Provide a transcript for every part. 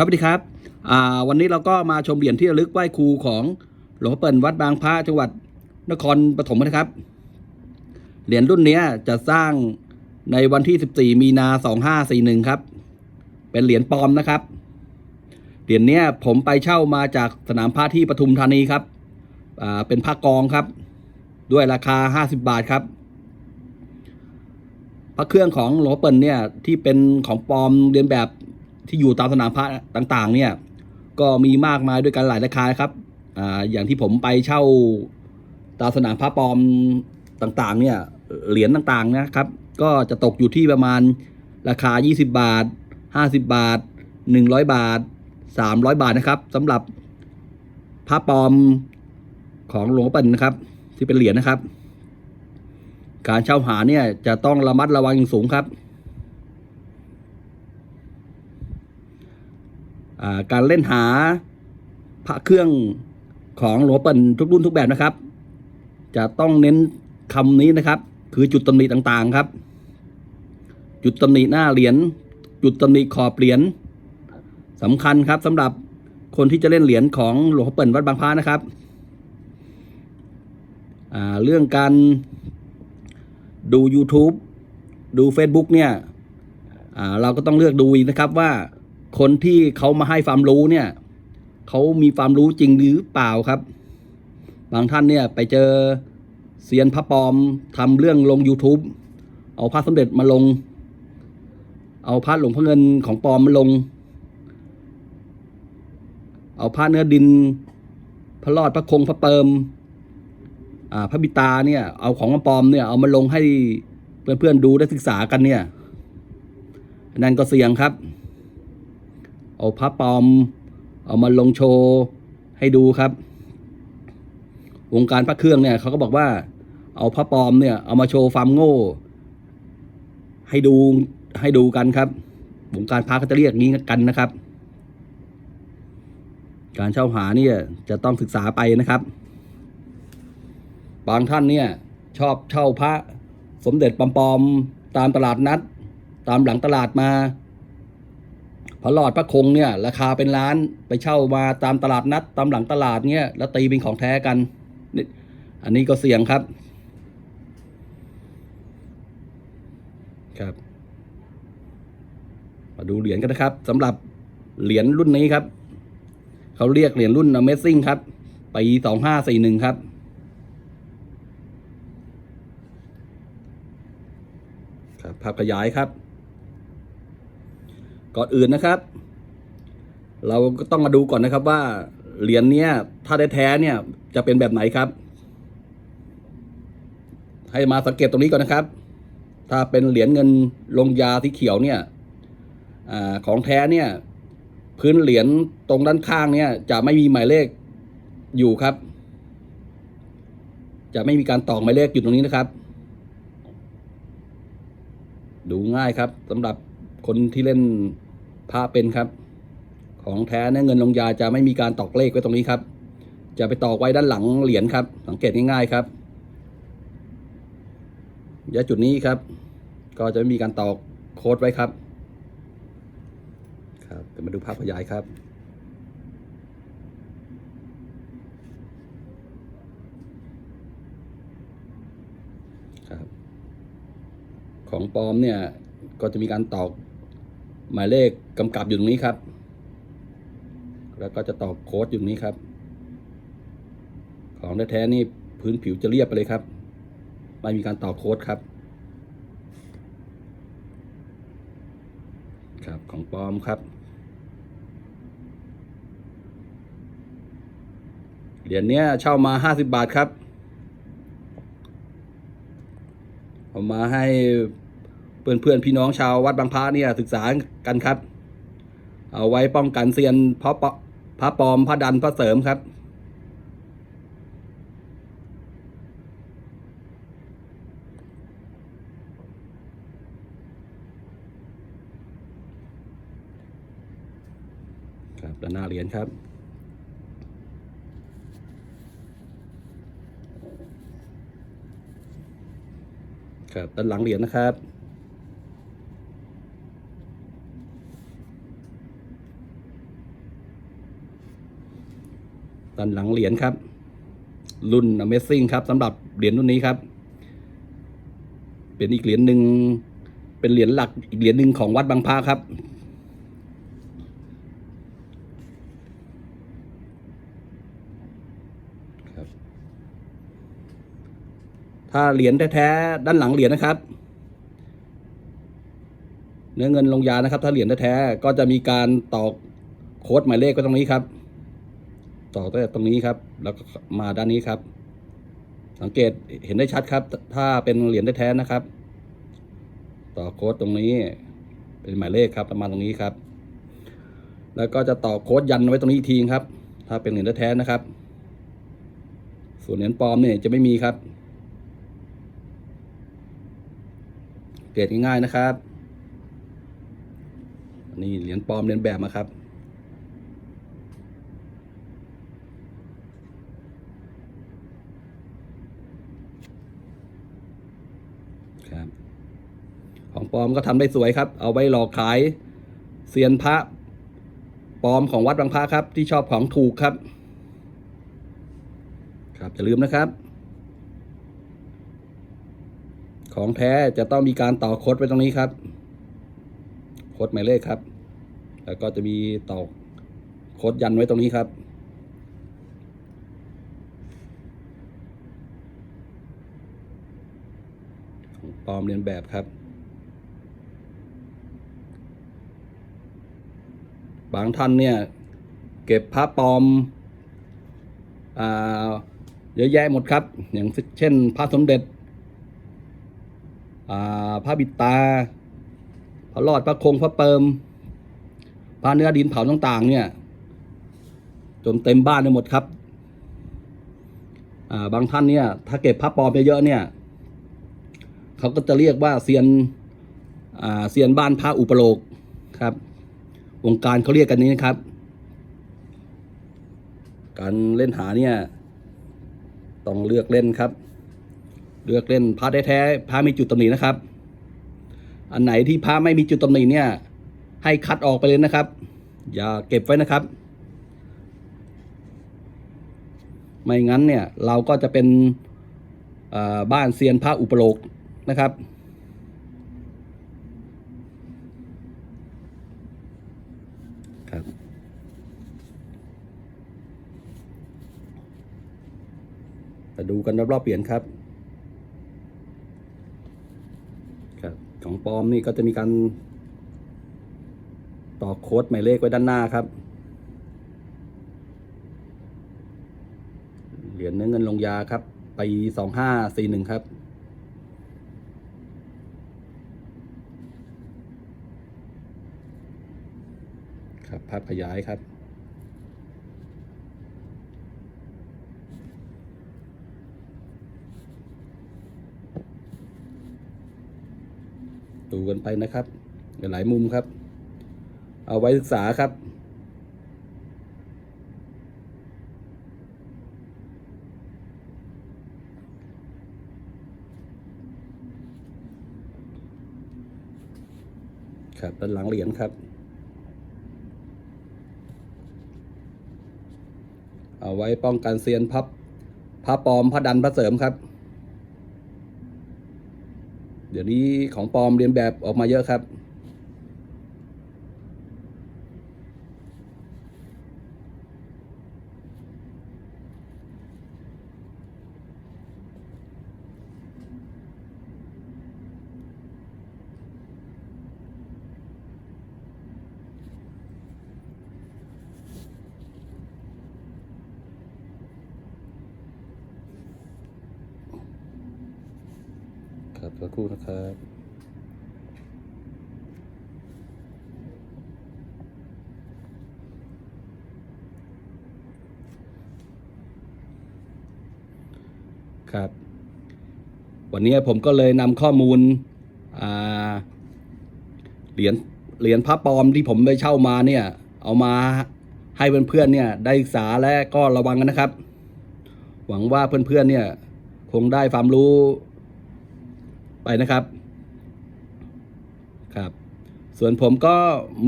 ครับสวัสดีครับวันนี้เราก็มาชมเหรียญที่ระลึกไหว้ครูของหลวงพ่อเปิ่นวัดบางพระจังหวัดนครปฐมนะครับ เหรียญรุ่นนี้จะสร้างในวันที่ 14 มีนา 2541 ครับ เป็นเหรียญปลอมนะครับ เหรียญนี้ผมไปเช่ามาจากสนามพระที่ปทุมธานีครับเป็นพระกองครับ ด้วยราคา 50 บาทครับพระเครื่องของหลวงพ่อเปิ่นเนี่ยที่เป็นของปลอมเรียนแบบ ที่อยู่ตามสนามพระต่างๆ เนี่ย ก็มีมากมายด้วยกันหลายราคาครับอ่าอย่างที่ผมไปเช่าตามสนามพระปลอมต่างๆ เนี่ยเหรียญต่างๆนะครับ ก็จะตกอยู่ที่ประมาณราคา 20 บาท 50 บาท 100 บาท 300 บาทนะครับสำหรับพระปลอมของหลวงพ่อเปิ่นนะครับ ที่เป็นเหรียญนะครับ การเช่าหาเนี่ยจะต้องระมัดระวังอย่างสูงครับอ่า การเล่นหาพระเครื่องของหลวงเปิ่นทุกรุ่นทุกแบบนะครับ จะต้องเน้นคำนี้นะครับ คือจุดตำหนิต่างๆครับ จุดตำหนิหน้าเหรียญจุดตำหนิขอบเหรียญสำคัญครับสำหรับคนที่จะเล่นเหรียญของหลวงพ่อเปิ่นวัดบางพระนะครับเรื่องการดู YouTube ดู Facebook เนี่ยเราก็ต้องเลือกดูนะครับว่า คนที่เขามาให้ความรู้เนี่ยเขามีความรู้จริงหรือเปล่าครับ บางท่านเนี่ยไปเจอเซียนพระปลอมทำเรื่องลง YouTube เอาพระสมเด็จมาลง เอาพระหลวงพ่อเงินของปลอมมาลง เอาพระเนื้อดิน พระรอดพระคงพระเปิมอ่าพระบิตาเนี่ยเอาของมาปลอมเนี่ยเอามาลงให้เพื่อนๆดูได้ศึกษากันเนี่ยนั่นก็เสี่ยงครับ เอาพระปลอม เอามาลงโชว์ให้ดูครับ วงการพระเครื่องเนี่ยเขาก็บอกว่า เอาพระปลอมเนี่ยเอามาโชว์ความโง่ ให้ดูให้ดูกันครับ วงการพระก็จะเรียกงี้กันนะครับ การเช่าหาเนี่ยจะต้องศึกษาไปนะครับ บางท่านเนี่ยชอบเช่าพระสมเด็จปลอมๆตามตลาดนัด ตามหลังตลาดมา พระหลอดพระคงเนี่ยราคาเป็นล้านไปเช่ามาตามตลาดนัดตามหลังตลาดเนี่ยแล้วตีเป็นของแท้กันนี่อันนี้ก็เสี่ยงครับ ครับ มาดูเหรียญกันนะครับสำหรับเหรียญรุ่นนี้ครับ เขาเรียกเหรียญรุ่น Amazing ครับปีสองห้าสี่หนึ่งครับครับภาพขยายครับ ก่อนอื่นนะครับ เราก็ต้องมาดูก่อนนะครับว่าเหรียญเนี้ย ถ้าได้แท้เนี่ย จะเป็นแบบไหนครับ ให้มาสังเกตตรงนี้ก่อนนะครับ ถ้าเป็นเหรียญเงินลงยาที่เขียวเนี่ยอของแท้เนี่ย พื้นเหรียญตรงด้านข้างเนี่ย จะไม่มีหมายเลขอยู่ครับ จะไม่มีการตอกหมายเลขอยู่ตรงนี้นะครับ ดูง่ายครับสำหรับ คนที่เล่นพระเป็นครับ ของแท้เนี่ยเงินลงยาจะไม่มีการตอกเลขไว้ตรงนี้ครับ จะไปตอกไว้ด้านหลังเหรียญครับ สังเกตง่ายๆครับยาจุดนี้ครับ ก็จะไม่มีการตอกโค้ดไว้ครับครับเดี๋ยวมาดูภาพขยายครับครับ ของปลอมเนี่ยก็จะมีการตอก หมายเลขกำกับอยู่ตรงนี้ครับ แล้วก็จะตอโค้ดอยู่นี้ครับ ของแท้ๆนี่พื้นผิวจะเรียบไปเลยครับ ไม่มีการต่อโค้ดครับ ครับของปลอมครับ เหรียญเนี้ยเช่ามาห้าสิบบาทครับเอามาให้ เพื่อนเพื่อนพี่น้องชาววัดบางพระเนี่ยศึกษากันครับ เอาไว้ป้องกันเซียนเพราะปะพระปอมพระดันพระเสริมครับ ครับด้านหน้าเหรียญครับครับด้านหลังเหรียญนะครับ ด้านหลังเหรียญครับ รุ่น Amazing ครับสำหรับเหรียญรุ่นนี้ครับ เป็นอีกเหรียญหนึ่งเป็นเหรียญหลักอีกเหรียญหนึ่งของวัดบางพระครับ ถ้าเหรียญแท้ๆด้านหลังเหรียญนะครับ เนื้อเงินลงยานะครับ ถ้าเหรียญแท้ๆก็จะมีการตอกโค้ดหมายเลขไว้ตรงนี้ครับ ต่อตั้งแต่ตรงนี้ครับ แล้วก็มาด้านนี้ครับ สังเกตเห็นได้ชัดครับ ถ้าเป็นเหรียญแท้ๆนะครับ ต่อโค้ดตรงนี้ เป็นหมายเลขครับประมาณตรงนี้ครับ แล้วก็จะต่อโค้ดยันไว้ตรงนี้อีกทีครับ ถ้าเป็นเหรียญแท้ๆนะครับ ส่วนเหรียญปลอมเนี่ยจะไม่มีครับเกรดง่ายๆนะครับ นี่เหรียญปลอมเรียนแบบมาครับ ครับ ของปลอมก็ทำได้สวยครับ เอาไว้หลอกขายเซียนพระปลอมของวัดบางพระครับ ที่ชอบของถูกครับ ครับอย่าลืมนะครับ ของแท้จะต้องมีการต่อโค้ดไว้ตรงนี้ครับโค้ดหมายเลขครับ แล้วก็จะมีต่อโค้ดยันไว้ตรงนี้ครับ ของ ปลอมเรียนแบบครับ บางท่านเนี่ย เก็บพระปลอมอ่าเยอะแยะหมดครับ อย่างเช่นพระสมเด็จอ่าพระบิดตา พระรอด พระคง พระเปิม พระเนื้อดินเผาต่างๆ เนี่ย จนเต็มบ้านไปหมดครับ บางท่านเนี่ย ถ้าเก็บพระปลอมเยอะๆเนี่ย เขาก็จะเรียกว่าเซียนเซียนบ้านพระอุปโลกครับ วงการเขาเรียกกันนี้นะครับ การเล่นหาเนี่ย ต้องเลือกเล่นครับ เลือกเล่นพระแท้ๆพระมีจุดตำหนินะครับ อันไหนที่พระไม่มีจุดตำหนิเนี่ย ให้คัดออกไปเลยนะครับ อย่าเก็บไว้นะครับ ไม่งั้นเนี่ยเราก็จะเป็นบ้านเซียนพระอุปโลก นะครับ ครับ มาดูกันรอบๆเปลี่ยนครับ ครับ ของปลอมนี่ก็จะมีการต่อโค้ดหมายเลขไว้ด้านหน้าครับ เหรียญเนื้อเงินลงยาครับปีสองห้าสี่หนึ่งครับ ครับภาพขยายครับ ดูกันไปนะครับ หลายมุมครับ เอาไว้ศึกษาครับครับด้านหลังเหรียญครับ เอาไว้ป้องกันเซียนพับพระปลอมพระดันพระเสริมครับ เดี๋ยวนี้ของปลอมเรียนแบบออกมาเยอะครับ สักครู่นะครับครับ วันนี้ผมก็เลยนำข้อมูลเหรียญเหรียญพระปลอมที่ผมไปเช่ามาเนี่ย เอามาให้เพื่อนๆเนี่ยได้ศึกษาและก็ระวังกันนะครับ หวังว่าเพื่อนๆเนี่ย คงได้ความรู้ ไปนะครับ ครับ ส่วนผมก็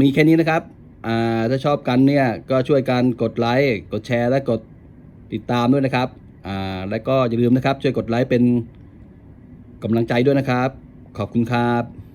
มีแค่นี้นะครับ อ่า ถ้าชอบกันเนี่ย ก็ช่วยกันกดไลค์ กดแชร์ และกดติดตามด้วยนะครับ อ่า และก็อย่าลืมนะครับ ช่วยกดไลค์เป็นกำลังใจด้วยนะครับ ขอบคุณครับ